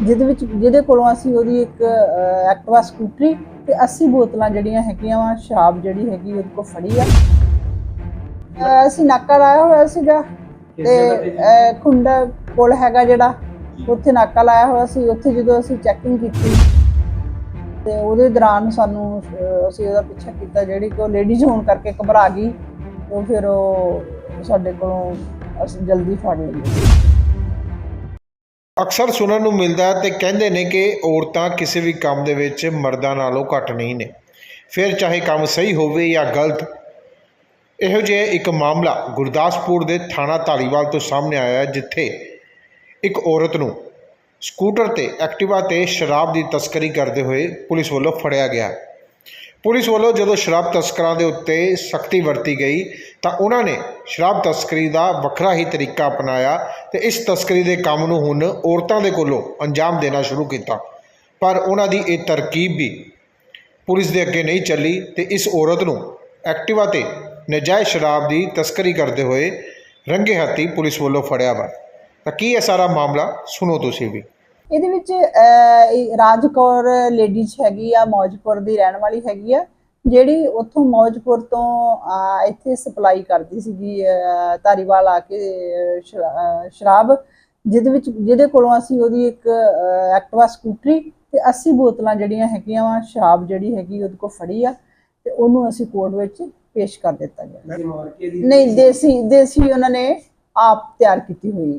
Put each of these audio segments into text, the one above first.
ਜਿਹਦੇ ਵਿੱਚ ਜਿਹਦੇ ਕੋਲੋਂ ਅਸੀਂ ਉਹਦੀ ਇੱਕ ਐਕਟਿਵਾ ਸਕੂਟਰੀ ਤੇ 80 ਬੋਤਲਾਂ ਜਿਹੜੀਆਂ ਹੈਗੀਆਂ ਵਾ ਸ਼ਰਾਬ ਜਿਹੜੀ ਹੈਗੀ ਉਹਦੇ ਕੋਲ ਫੜੀ ਆ। ਅਸੀਂ ਨਾਕਾ ਲਾਇਆ ਹੋਇਆ ਸੀਗਾ ਤੇ ਖੁੰਡਾ ਪੁਲ ਹੈਗਾ ਜਿਹੜਾ ਉੱਥੇ ਨਾਕਾ ਲਾਇਆ ਹੋਇਆ ਸੀ। ਉੱਥੇ ਜਦੋਂ ਅਸੀਂ ਚੈਕਿੰਗ ਕੀਤੀ ਤੇ ਉਹਦੇ ਦੌਰਾਨ ਸਾਨੂੰ ਅਸੀਂ ਉਹਦਾ ਪਿੱਛਾ ਕੀਤਾ ਜਿਹੜੀ ਕਿ ਉਹ ਲੇਡੀਜ਼ ਹੋਣ ਕਰਕੇ ਘਬਰਾ ਗਈ ਉਹ ਫਿਰ ਉਹ ਸਾਡੇ ਕੋਲੋਂ ਅਸੀਂ ਜਲਦੀ ਫੜ ਲਈ ਅਕਸਰ ਸੁਣਨ ਨੂੰ ਮਿਲਦਾ ਹੈ ਤੇ ਕਹਿੰਦੇ ਨੇ ਕਿ ਔਰਤਾਂ ਕਿਸੇ ਵੀ ਕੰਮ ਦੇ ਵਿੱਚ ਮਰਦਾਂ ਨਾਲੋਂ ਘੱਟ ਨਹੀਂ ਨੇ। ਫਿਰ ਚਾਹੇ ਕੰਮ ਸਹੀ ਹੋਵੇ ਜਾਂ ਗਲਤ, ਇਹੋ ਜਿਹਾ ਇੱਕ ਮਾਮਲਾ ਗੁਰਦਾਸਪੁਰ ਦੇ ਥਾਣਾ ਧਾਲੀਵਾਲ ਤੋਂ ਸਾਹਮਣੇ ਆਇਆ ਜਿੱਥੇ ਇੱਕ ਔਰਤ ਨੂੰ ਸਕੂਟਰ ਤੇ ਐਕਟਿਵਾ ਤੇ ਸ਼ਰਾਬ ਦੀ ਤਸਕਰੀ ਕਰਦੇ ਹੋਏ ਪੁਲਿਸ ਵੱਲੋਂ ਫੜਿਆ ਗਿਆ ਪੁਲਿਸ ਵੱਲੋਂ ਜਦੋਂ ਸ਼ਰਾਬ ਤਸਕਰਾਂ ਦੇ ਉੱਤੇ ਸਖਤੀ ਵਰਤੀ ਗਈ ਤਾਂ ਉਹਨਾਂ ਨੇ ਸ਼ਰਾਬ ਤਸਕਰੀ ਦਾ ਵੱਖਰਾ ਹੀ ਤਰੀਕਾ ਅਪਣਾਇਆ ਤੇ ਇਸ ਤਸਕਰੀ ਦੇ ਕੰਮ ਨੂੰ ਹੁਣ ਔਰਤਾਂ ਦੇ ਕੋਲੋਂ ਅੰਜਾਮ ਦੇਣਾ ਸ਼ੁਰੂ ਕੀਤਾ। ਪਰ ਉਹਨਾਂ ਦੀ ਇਹ ਤਰਕੀਬ ਵੀ ਪੁਲਿਸ ਦੇ ਅੱਗੇ ਨਹੀਂ ਚੱਲੀ ਤੇ ਇਸ ਔਰਤ ਨੂੰ ਐਕਟਿਵਾ ਤੇ ਨਜਾਇਜ਼ ਸ਼ਰਾਬ ਦੀ ਤਸਕਰੀ ਕਰਦੇ ਹੋਏ ਰੰਗੇ ਹੱਥੀ ਪੁਲਿਸ ਵੱਲੋਂ ਫੜਿਆ ਵਾ। ਤਾਂ ਕੀ ਇਹ ਸਾਰਾ ਮਾਮਲਾ ਸੁਣੋ ਤੁਸੀਂ ਵੀ। ਇਹਦੇ ਵਿੱਚ ਰਾਜਕੌਰ ਲੇਡੀਜ਼ ਹੈਗੀ ਆ ਮੌਜਪੁਰ ਦੀ ਰਹਿਣ ਵਾਲੀ ਹੈਗੀ ਆ ਜਿਹੜੀ ਉੱਥੋਂ ਮੌਜਪੁਰ ਤੋਂ ਇੱਥੇ ਸਪਲਾਈ ਕਰਦੀ ਸੀਗੀ ਧਾਰੀਵਾਲ ਆ ਕੇ ਸ਼ਰਾਬ ਜਿਹਦੇ ਵਿੱਚ ਜਿਹਦੇ ਕੋਲੋਂ ਅਸੀਂ ਉਹਦੀ ਇੱਕ ਐਕਟਿਵਾ ਸਕੂਟਰੀ ਤੇ 80 ਬੋਤਲਾਂ ਜਿਹੜੀਆਂ ਹੈਗੀਆਂ ਵਾ ਸ਼ਰਾਬ ਜਿਹੜੀ ਹੈਗੀ ਉਹਦੇ ਕੋਲ ਫੜੀ ਆ ਤੇ ਉਹਨੂੰ ਅਸੀਂ ਕੋਰਟ ਵਿੱਚ ਪੇਸ਼ ਕਰ ਦਿੱਤਾ ਗਿਆ। ਨਹੀਂ ਦੇਸੀ ਦੇਸੀ ਉਹਨਾਂ ਨੇ ਆਪ ਤਿਆਰ ਕੀਤੀ ਹੋਈ।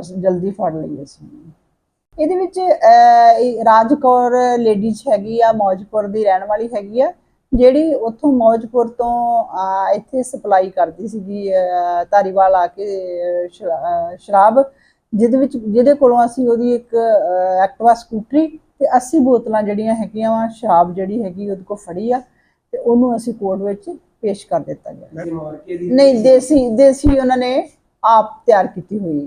ਅਸੀਂ ਜਲਦੀ ਫੜ ਲਈ ਅਸੀਂ ਇਹਦੇ ਵਿੱਚ ਰਾਜਕੌਰ ਲੇਡੀਜ਼ ਹੈਗੀ ਆ ਮੌਜਪੁਰ ਦੀ ਰਹਿਣ ਵਾਲੀ ਹੈਗੀ ਆ ਜਿਹੜੀ ਉੱਥੋਂ ਮੌਜਪੁਰ ਤੋਂ ਇੱਥੇ ਸਪਲਾਈ ਕਰਦੀ ਸੀਗੀ ਧਾਰੀਵਾਲ ਆ ਕੇ ਸ਼ਰਾਬ ਜਿਹਦੇ ਵਿੱਚ ਜਿਹਦੇ ਕੋਲੋਂ ਅਸੀਂ ਉਹਦੀ ਇੱਕ ਐਕਟਿਵਾ ਸਕੂਟਰੀ ਤੇ 80 ਬੋਤਲਾਂ ਜਿਹੜੀਆਂ ਹੈਗੀਆਂ ਵਾ ਸ਼ਰਾਬ ਜਿਹੜੀ ਹੈਗੀ ਉਹਦੇ ਕੋਲ ਫੜੀ ਆ ਤੇ ਉਹਨੂੰ ਅਸੀਂ ਕੋਰਟ ਵਿੱਚ ਪੇਸ਼ ਕਰ ਦਿੱਤਾ ਗਿਆ। ਨਹੀਂ ਦੇਸੀ ਦੇਸੀ ਉਹਨਾਂ ਨੇ ਆਪ ਤਿਆਰ ਕੀਤੀ ਹੋਈ।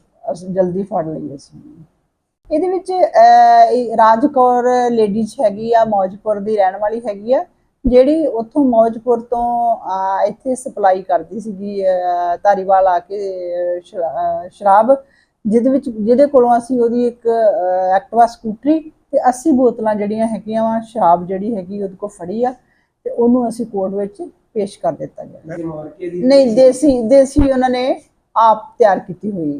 ਅਸੀਂ ਜਲਦੀ ਫੜ ਲਈ ਅਸੀਂ ਇਹਦੇ ਵਿੱਚ ਰਾਜਕੌਰ ਲੇਡੀਜ਼ ਹੈਗੀ ਆ ਮੌਜਪੁਰ ਦੀ ਰਹਿਣ ਵਾਲੀ ਹੈਗੀ ਆ ਜਿਹੜੀ ਉੱਥੋਂ ਮੌਜਪੁਰ ਤੋਂ ਇੱਥੇ ਸਪਲਾਈ ਕਰਦੀ ਸੀਗੀ ਧਾਰੀਵਾਲ ਆ ਕੇ ਸ਼ਰਾਬ ਜਿਹਦੇ ਵਿੱਚ ਜਿਹਦੇ ਕੋਲੋਂ ਅਸੀਂ ਉਹਦੀ ਇੱਕ ਐਕਟਿਵਾ ਸਕੂਟਰੀ ਤੇ 80 ਬੋਤਲਾਂ ਜਿਹੜੀਆਂ ਹੈਗੀਆਂ ਵਾ ਸ਼ਰਾਬ ਜਿਹੜੀ ਹੈਗੀ ਉਹਦੇ ਕੋਲ ਫੜੀ ਆ ਤੇ ਉਹਨੂੰ ਅਸੀਂ ਕੋਰਟ ਵਿੱਚ ਪੇਸ਼ ਕਰ ਦਿੱਤਾ ਗਿਆ। ਨਹੀਂ ਦੇਸੀ ਦੇਸੀ ਉਹਨਾਂ ਨੇ ਆਪ ਤਿਆਰ ਕੀਤੀ ਹੋਈ।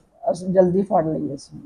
ਅਸੀਂ ਜਲਦੀ ਫੜ ਲਈ ਅਸੀਂ